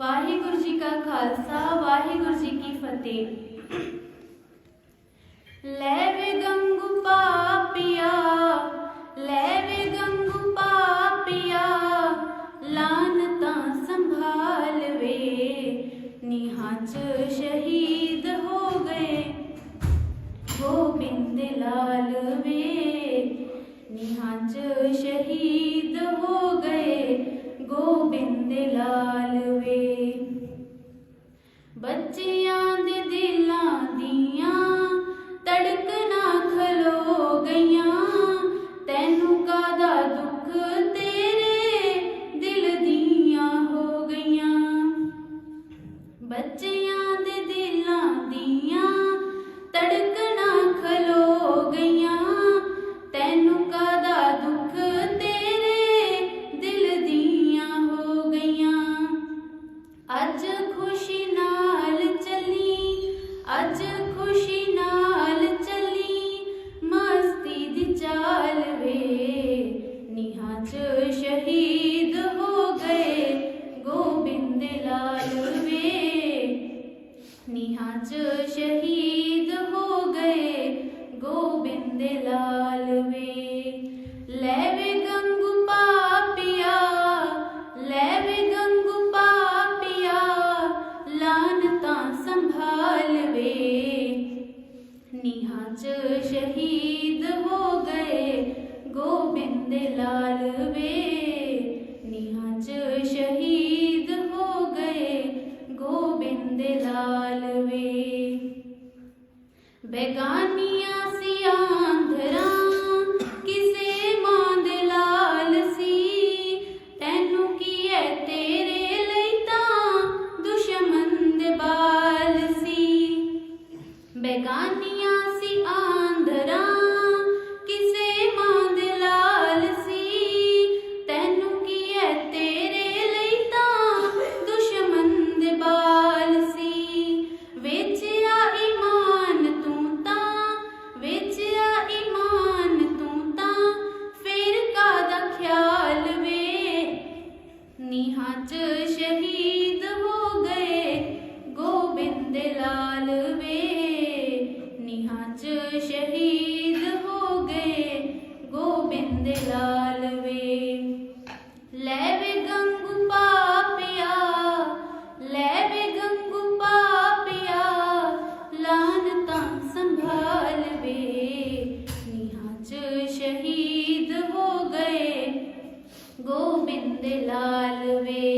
वाहिगुरु जी का खालसा, वाहिगुरु जी की फतेह। लैवे वे गंगू पापिया ले वे गंगू पापिया, लानता संभाल वे। निहाच शहीद हो गए गोबिंद लाल वे। निहाच शहीद हो गए गोबिंद लाल जी लाल वे। लैवे गंग पापिया लैवे पापिया लान संभाल वे। निहा च शहीद हो गए गोबिंद लाल वे। बेगानी गोविंद लाल वे।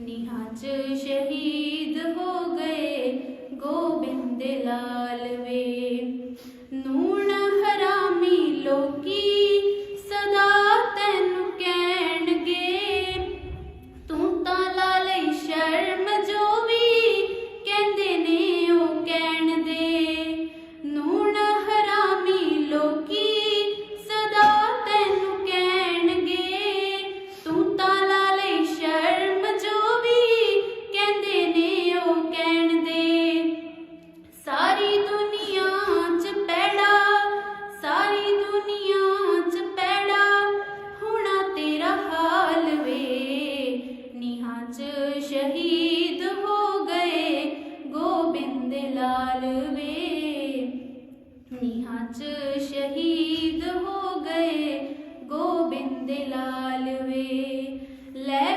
निहाच शहीद हो गए गोविंद लाल वे। ਵੇ ਨਿਹਚ ਸ਼ਹੀਦ ਹੋ ਗਏ ਗੋਬਿੰਦ ਲਾਲ ਵੇ ਲੈ